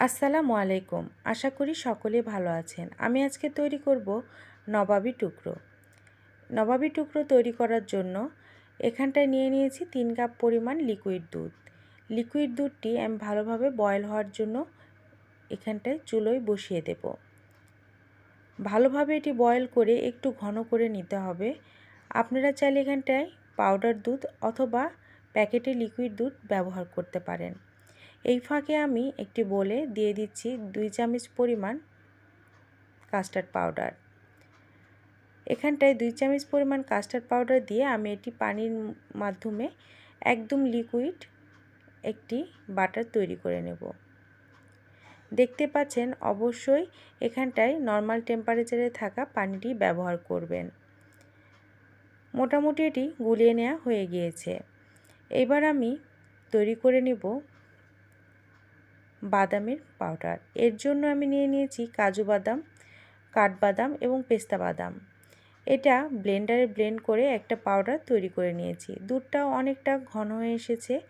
আসসালামু আলাইকুম। আশা করি সকলে ভালো আছেন। আমি আজকে তৈরি করব নবাবী টুকরো। নবাবী টুকরো তৈরি করার জন্য এখানটায় নিয়ে নিয়েছি তিন কাপ পরিমাণ লিকুইড দুধ। লিকুইড দুধটি আমি ভালোভাবে বয়েল হওয়ার জন্য এখানটায় চুলোয় বসিয়ে দেব। ভালোভাবে এটি বয়েল করে একটু ঘন করে নিতে হবে। আপনারা চাইলে এখানটায় পাউডার দুধ অথবা প্যাকেটে লিকুইড দুধ ব্যবহার করতে পারেন। এই ফাঁকে আমি একটি বলে দিয়ে দিচ্ছি দুই চামচ পরিমাণ কাস্টার্ড পাউডার। এখানটায় দুই চামচ পরিমাণ কাস্টার্ড পাউডার দিয়ে আমি এটি পানির মাধ্যমে একদম লিকুইড একটি বাটার তৈরি করে নেব। দেখতে পাচ্ছেন, অবশ্যই এখানটায় নর্মাল টেম্পারেচারে থাকা পানিটি ব্যবহার করবেন। মোটামুটি এটি গুলিয়ে নেওয়া হয়ে গিয়েছে। এবার আমি তৈরি করে নেব বাদামের পাউডার। এর জন্য আমি নিয়ে নিয়েছি কাজু বাদাম, কাঠবাদাম এবং পেস্তা বাদাম। এটা ব্লেন্ডারে ব্লেন্ড করে একটা পাউডার তৈরি করে নিয়েছি। দুধটাও অনেকটা ঘন হয়ে এসেছে।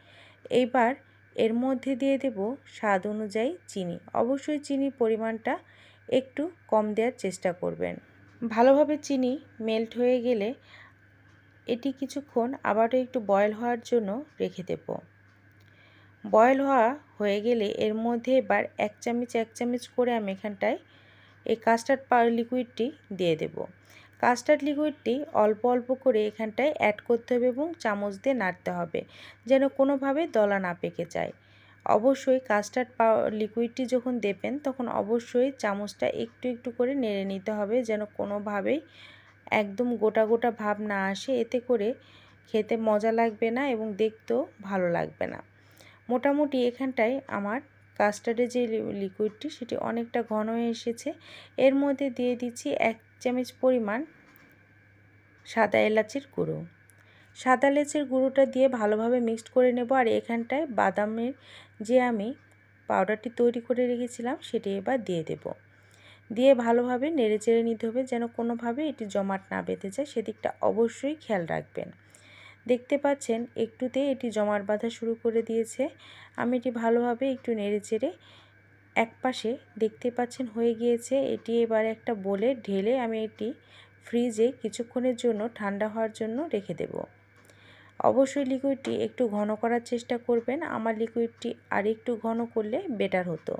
এইবার এর মধ্যে দিয়ে দেব স্বাদ অনুযায়ী চিনি। অবশ্যই চিনির পরিমাণটা একটু কম দেওয়ার চেষ্টা করবেন। ভালোভাবে চিনি মেল্ট হয়ে গেলে এটি কিছুক্ষণ আবারও একটু বয়েল হওয়ার জন্য রেখে দেবো। বয়েল হওয়া হয়ে গেলে এর মধ্যে এবার এক চামচ এক চামচ করে আমি এখানটায় এই কাস্টার্ড লিকুইডটি দিয়ে দেব। কাস্টার্ড লিকুইডটি অল্প অল্প করে এখানটায় অ্যাড করতে হবে এবং চামচ দিয়ে নাড়তে হবে যেন কোনোভাবে দলা না পেকে যায়। অবশ্যই কাস্টার্ড লিকুইডটি যখন দেবেন তখন অবশ্যই চামচটা একটু একটু করে নেড়ে নিতে হবে যেন কোনোভাবেই একদম গোটা গোটা ভাব না আসে। এতে করে খেতে মজা লাগবে না এবং দেখতেও ভালো লাগবে না। মোটামুটি এখানটায় আমার কাস্টার্ডের যে লিকুইডটি সেটি অনেকটা ঘন হয়ে এসেছে। এর মধ্যে দিয়ে দিচ্ছি এক চামচ পরিমাণ সাদা এলাচির গুঁড়ো। সাদা এলাচের গুঁড়োটা দিয়ে ভালোভাবে মিক্সড করে নেব আর এখানটায় বাদামের যে আমি পাউডারটি তৈরি করে রেখেছিলাম সেটি এবার দিয়ে দেব। দিয়ে ভালোভাবে নেড়ে চেড়ে নিতে হবে যেন কোনোভাবে এটি জমাট না বেঁধে যায়, সেদিকটা অবশ্যই খেয়াল রাখবেন। দেখতে পাচ্ছেন একটুতে এটি জমার বাঁধা শুরু করে দিয়েছে। আমি এটি ভালোভাবে একটু নেড়ে চেড়ে এক পাশে দেখতে পাচ্ছেন, হয়ে গিয়েছে। এটি এবার একটা বলে ঢেলে আমি এটি ফ্রিজে কিছুক্ষণের জন্য ঠান্ডা হওয়ার জন্য রেখে দেব। অবশ্যই লিকুইডটি একটু ঘন করার চেষ্টা করবেন। আমার লিকুইডটি আর একটু ঘন করলে বেটার হতো।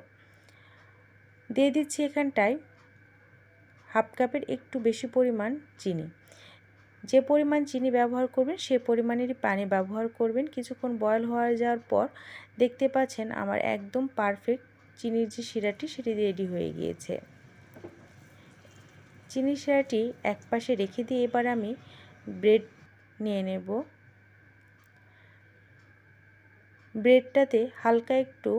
দিয়ে দিচ্ছি এখানটায় হাফ কাপের একটু বেশি পরিমাণ চিনি। যে পরিমাণ চিনি ব্যবহার করবেন, সে পরিমাণেরই পানি ব্যবহার করবেন। কিছুক্ষণ বয়ল হয়ে যাওয়ার পর দেখতে পাচ্ছেন আমার একদম পারফেক্ট চিনির যে শিরাটি, সেটি রেডি হয়ে গিয়েছে। চিনি শিরাটি এক পাশে রেখে দিয়ে এবার আমি ব্রেড নিয়ে নেব। ব্রেডটাতে হালকা একটু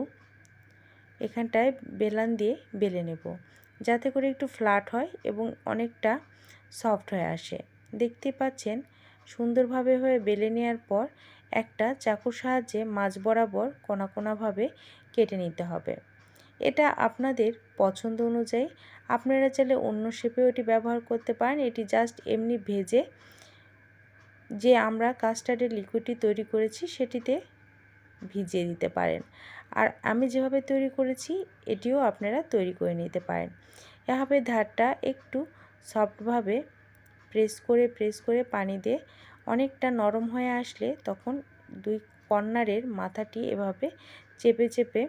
এখানটায় বেলান দিয়ে বেলে নেব, যাতে করে একটু ফ্ল্যাট হয় এবং অনেকটা সফট হয়ে আসে। দেখতে পাচ্ছেন সুন্দরভাবে হয়ে বেলে নেওয়ার পর একটা চাকুর সাহায্যে মাছ বরাবর কোনা কোনাভাবে কেটে নিতে হবে। এটা আপনাদের পছন্দ অনুযায়ী আপনারা চাইলে অন্য শেপেও এটি ব্যবহার করতে পারেন। এটি জাস্ট এমনি ভেজে যে আমরা কাস্টার্ডের লিকুইডটি তৈরি করেছি সেটিতে ভিজিয়ে দিতে পারেন। আর আমি যেভাবে তৈরি করেছি এটিও আপনারা তৈরি করে নিতে পারেন। এভাবে ধারটা একটু সফটভাবে প্রেস করে প্রেস করে পানি দিয়ে অনেকটা নরম হয়ে আসলে তখন দুই কর্নারের মাথাটি এভাবে চেপে চেপে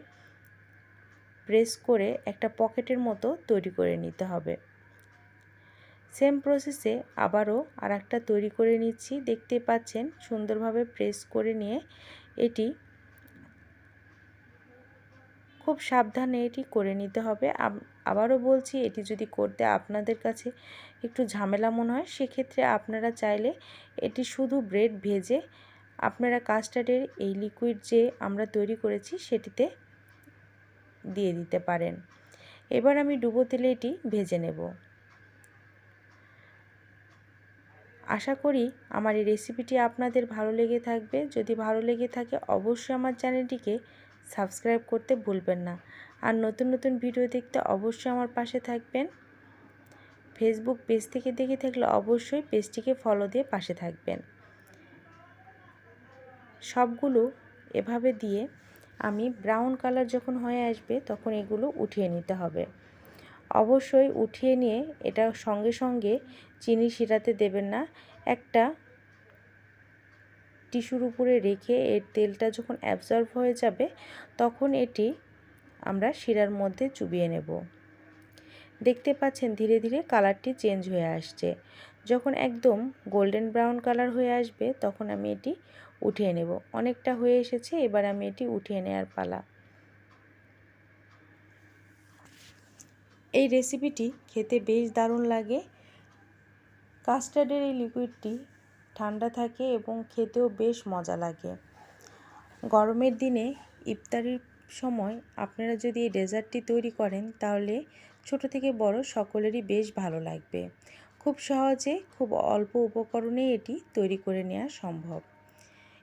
প্রেস করে একটা পকেটের মতো তৈরি করে নিতে হবে। সেম প্রসেসে আবারও আর একটা তৈরি করে নিচ্ছি। দেখতে পাচ্ছেন সুন্দরভাবে প্রেস করে নিয়ে এটি খুব সাবধানে এটি করে নিতে হবে। আবারও বলছি এটি যদি করতে আপনাদের কাছে একটু ঝামেলা মনে হয়, সেক্ষেত্রে আপনারা চাইলে এটি শুধু ব্রেড ভেজে আপনারা কাস্টার্ডের এই লিকুইড যে আমরা তৈরি করেছি সেটিতে দিয়ে দিতে পারেন। এবার আমি ডুবো তেলে এটি ভেজে নেব। আশা করি আমার এই রেসিপিটি আপনাদের ভালো লেগে থাকবে। যদি ভালো লেগে থাকে অবশ্যই আমার চ্যানেলটিকে সাবস্ক্রাইব করতে ভুলবেন না। আর নতুন নতুন ভিডিও দেখতে অবশ্যই আমার পাশে থাকবেন। ফেসবুক পেজ থেকে দেখে থাকলে অবশ্যই পেজটিকে ফলো দিয়ে পাশে থাকবেন। সবগুলো এভাবে দিয়ে আমি ব্রাউন কালার যখন হয়ে আসবে তখন এগুলো উঠিয়ে নিতে হবে। অবশ্যই উঠিয়ে নিয়ে এটা সঙ্গে সঙ্গে চিনি শিরাতে দেবেন না। একটা টিস্যুর উপরে রেখে এর তেলটা যখন অ্যাবজর্ব হয়ে যাবে তখন এটি আমরা শিরার মধ্যে চুবিয়ে নেব। দেখতে পাচ্ছেন ধীরে ধীরে কালারটি চেঞ্জ হয়ে আসছে। যখন একদম গোল্ডেন ব্রাউন কালার হয়ে আসবে, তখন আমি এটি উঠিয়ে নেব। অনেকটা হয়ে এসেছে, এবার আমি এটি উঠিয়ে নেওয়ার পালা। এই রেসিপিটি খেতে বেশ দারুণ লাগে। কাস্টার্ডের এই লিকুইডটি ঠান্ডা থাকে এবং খেতেও বেশ মজা লাগে। গরমের দিনে ইফতারির সময় আপনারা যদি এই ডেজার্টটি তৈরি করেন, তাহলে ছোট থেকে বড় সকলেরই বেশ ভালো লাগবে। খুব সহজে, খুব অল্প উপকরণে এটি তৈরি করে নেওয়া সম্ভব।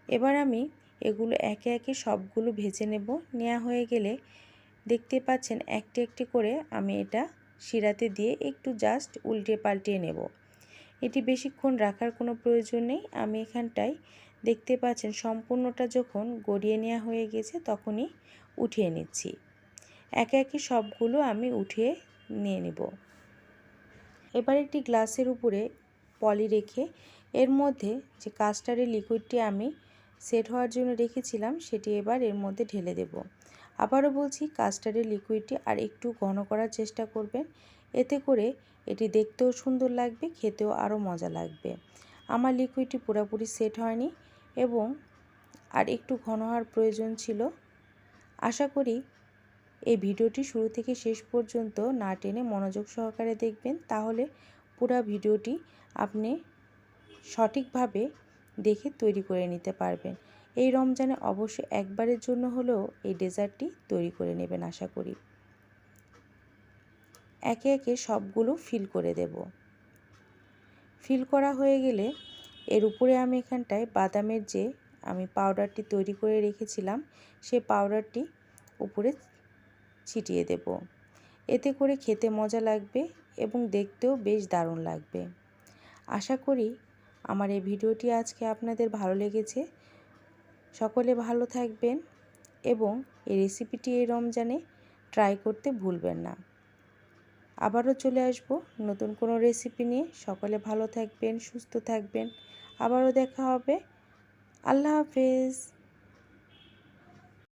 এবার আমি এগুলো একে একে সবগুলো ভেজে নেব। নেওয়া হয়ে গেলে দেখতে পাচ্ছেন একটি একটি করে আমি এটা শিরাতে দিয়ে একটু জাস্ট উল্টে পাল্টিয়ে নেব। এটি বেশিক্ষণ রাখার কোনো প্রয়োজন নেই। আমি এখানটায় দেখতে পাচ্ছেন সম্পূর্ণটা যখন গড়িয়ে নেওয়া হয়ে গেছে তখনই উঠিয়ে নিচ্ছি। একে একে সবগুলো আমি উঠিয়ে নিয়ে নেব। এবার একটি গ্লাসের উপরে পলি রেখে এর মধ্যে যে কাস্টারের লিকুইডটি আমি সেট হওয়ার জন্য রেখেছিলাম, সেটি এবার এর মধ্যে ঢেলে দেব। আবারও বলছি কাস্টার্ডের লিকুইডটি আর একটু ঘন করার চেষ্টা করবেন। এতে করে এটি দেখতেও সুন্দর লাগবে, খেতেও আরও মজা লাগবে। আমার লিকুইডটি পুরোপুরি সেট হয়নি এবং আর একটু ঘন হওয়ার প্রয়োজন ছিল। আশা করি এই ভিডিওটি শুরু থেকে শেষ পর্যন্ত না টেনে মনোযোগ সহকারে দেখবেন, তাহলে পুরো ভিডিওটি আপনি সঠিকভাবে দেখে তৈরি করে নিতে পারবেন। এই রমজানে অবশ্যই একবারের জন্য হলেও এই ডেজার্টটি তৈরি করে নেবেন আশা করি। একে একে সবগুলো ফিল করে দেব। ফিল করা হয়ে গেলে এর উপরে আমি এখানটায় বাদামের যে আমি পাউডারটি তৈরি করে রেখেছিলাম সেই পাউডারটি উপরে ছিটিয়ে দেব। এতে করে খেতে মজা লাগবে এবং দেখতেও বেশ দারুণ লাগবে। আশা করি আমার এই ভিডিওটি আজকে আপনাদের ভালো লেগেছে। সকলে ভালো থাকবেন এবং এই রেসিপিটি এই রমজানে ট্রাই করতে ভুলবেন না। আবারও চলে আসব নতুন কোনো রেসিপি নিয়ে। সকলে ভালো থাকবেন, সুস্থ থাকবেন। আবারও দেখা হবে। আল্লাহ হাফেজ।